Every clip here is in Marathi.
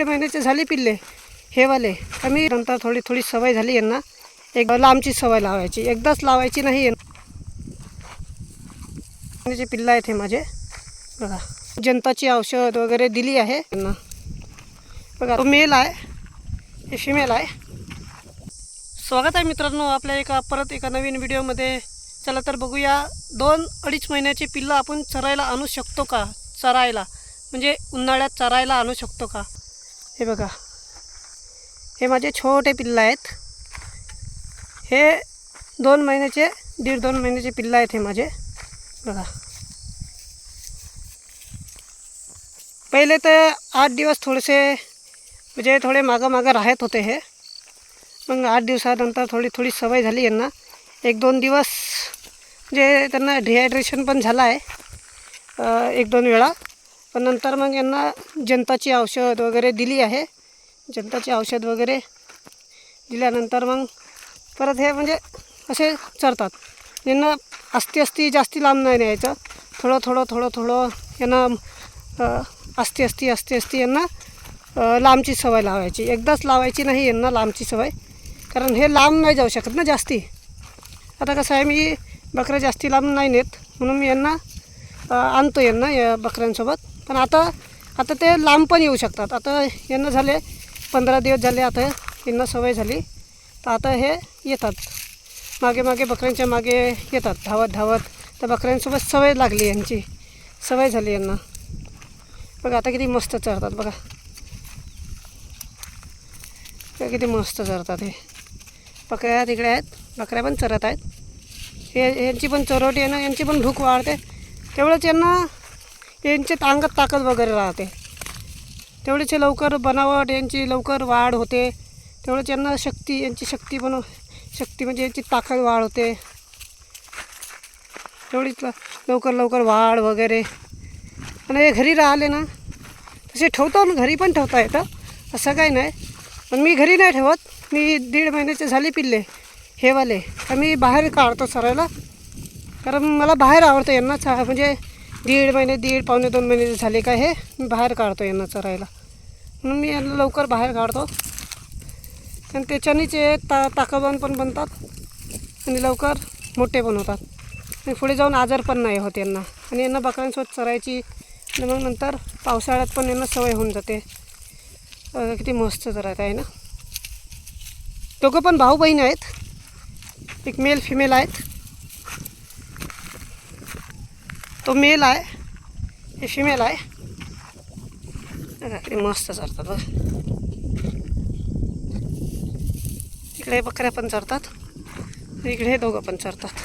दीड महिन्याचे झाले पिल्ले. हे वाले. कमी नंतर थोडी थोडी सवय झाली यांना. एक लांबची सवय लावायची. एकदाच लावायची नाही जे पिल्लं आहेत हे माझे. बघा. जनताची औषध वगैरे दिली आहे यांना. बघा तो मेल आहे. हे फिमेल आहे. स्वागत आहे मित्रांनो आपल्या एका परत एका नवीन व्हिडिओमध्ये. चला तर बघूया. दोन अडीच महिन्याचे पिल्लं आपण चरायला आणू शकतो का? चरायला. म्हणजे उन्हाळ्यात चरायला आणू शकतो का? हे बघा. हे माझे छोटे पिल्लं आहेत. हे दोन महिन्याचे दीड दोन महिन्याचे पिल्लं आहेत हे माझे. बघा. पहिले तर आठ दिवस थोडेसे म्हणजे थोडे मागं मागं राहत होते हे. मग आठ दिवसानंतर थोडी थोडी सवय झाली यांना. एक दोन दिवस म्हणजे त्यांना डिहायड्रेशन पण झालं आहे. एक दोन वेळा. पण नंतर मग यांना जनताची औषध वगैरे दिली आहे. जनताची औषध वगैरे दिल्यानंतर मग परत हे म्हणजे असे चरतात. यांना अस्ती अस्ती जास्ती लांब नाही न्यायचं. थोडं थोडं थोडं थोडं यांना अस्ती अस्ती अस्ती अस्ती यांना लांबची सवय लावायची. एकदाच लावायची नाही यांना लांबची सवय. कारण हे लांब नाही जाऊ शकत ना जास्ती. आता कसं आहे मी बकऱ्या जास्ती लांब नाही नेत. म्हणून मी यांना आणतो यांना या बकऱ्यांसोबत. पण आता आता ते लांब पण येऊ शकतात. आता यांना झाले पंधरा दिवस झाले आता यांना सवय झाली. तर आता हे येतात. मागे मागे बकऱ्यांच्या मागे येतात धावत धावत. तर बकऱ्यांसोबत सवय लागली यांची. सवय झाली यांना. बघा आता किती मस्त चरतात बघा. किती मस्त चरतात हे. बकऱ्या तिकडे आहेत बकऱ्या पण चरत आहेत. हे यांची पण चरवटी आहे ना यांची पण भूक वाढते. तेवढंच यांना यांच्या अंगात ताकद वगैरे राहते. तेवढेचे लवकर बनावट यांची लवकर वाढ होते. तेवढंच यांना शक्ती यांची शक्ती बनव शक्ती म्हणजे यांची ताकद वाढ होते. तेवढीच लवकर लवकर वाढ वगैरे. आणि हे घरी राहिले ना तसे ठेवतो ना घरी पण ठेवता येतं. असं काही नाही. पण मी घरी नाही ठेवत. मी दीड महिन्याचे झाले पिल्ले हेवाले तर मी बाहेर काढतो सरायला. कारण मला बाहेर आवडतं यांना चा म्हणजे दीड महिने दीड पावणे दोन महिने झाले का हे मी बाहेर काढतो यांना चरायला. म्हणून मी यांना लवकर बाहेर काढतो. आणि त्याच्यानेच हे ता ताकदवान पण बनतात आणि लवकर मोठे पण होतात. आणि पुढे जाऊन आजार पण नाही होत यांना. आणि यांना बकऱ्यांसोबत चरायची आणि मग नंतर पावसाळ्यात पण यांना सवय होऊन जाते. किती मस्त चरायचं आहे ना. दोघं पण भाऊ बहीण आहेत. एक मेल फिमेल आहेत. तो मेल आहे. हे फिमेल आहे. बघा मस्त चरतात बघ. इकडे बकऱ्या पण चरतात इकडे हे दोघं पण चरतात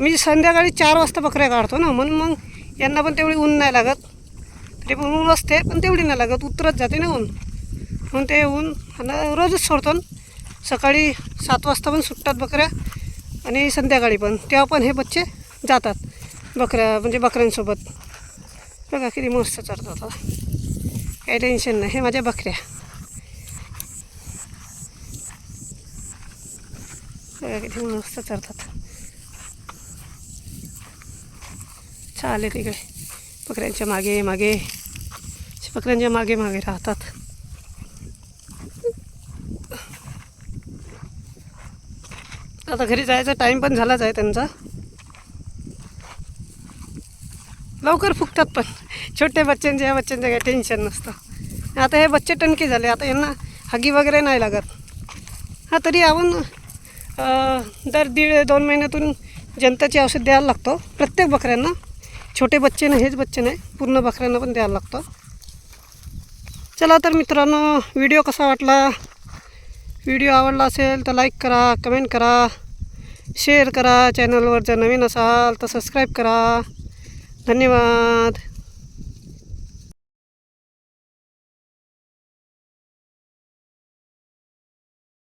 मी संध्याकाळी चार वाजता बकऱ्या काढतो ना म्हणून मग यांना पण तेवढी ऊन नाही लागत. तरी पण ऊन असते पण तेवढी नाही लागत. उतरत जाते ना ऊन. म्हणून ते ऊन आणि रोजच सोडतो. सकाळी सात वाजता पण सुटतात बकऱ्या आणि संध्याकाळी पण. तेव्हा पण हे बच्चे जातात. बकऱ्या म्हणजे बकऱ्यांसोबत. बघा किती मस्त चरतात काही टेन्शन नाही. हे माझ्या बकऱ्या. बघा किती मस्त चरतात. चालेल तिकडे बकऱ्यांच्या मागे मागे. बकऱ्यांच्या मागे मागे राहतात. आता घरी जायचा टाईम पण झालाच आहे त्यांचा. लवकर फुगतात पण. छोटे बच्चांच्या या बच्चांचं काही टेन्शन नसतं. आता हे बच्चे टणके झाले आता यांना हगी वगैरे नाही लागत. हा तरी आपण दर दीड दोन महिन्यातून जनताची औषध द्यायला लागतो. प्रत्येक बकऱ्यांना छोटे बच्चे नाही हेच बच्चे नाही पूर्ण बकऱ्यांना पण द्यायला लागतो. चला तर मित्रांनो व्हिडिओ कसा वाटला? व्हिडिओ आवडला असेल तर लाईक करा कमेंट करा शेअर करा चॅनलवर जर नवीन असाल तर सबस्क्राईब करा. धन्यवाद.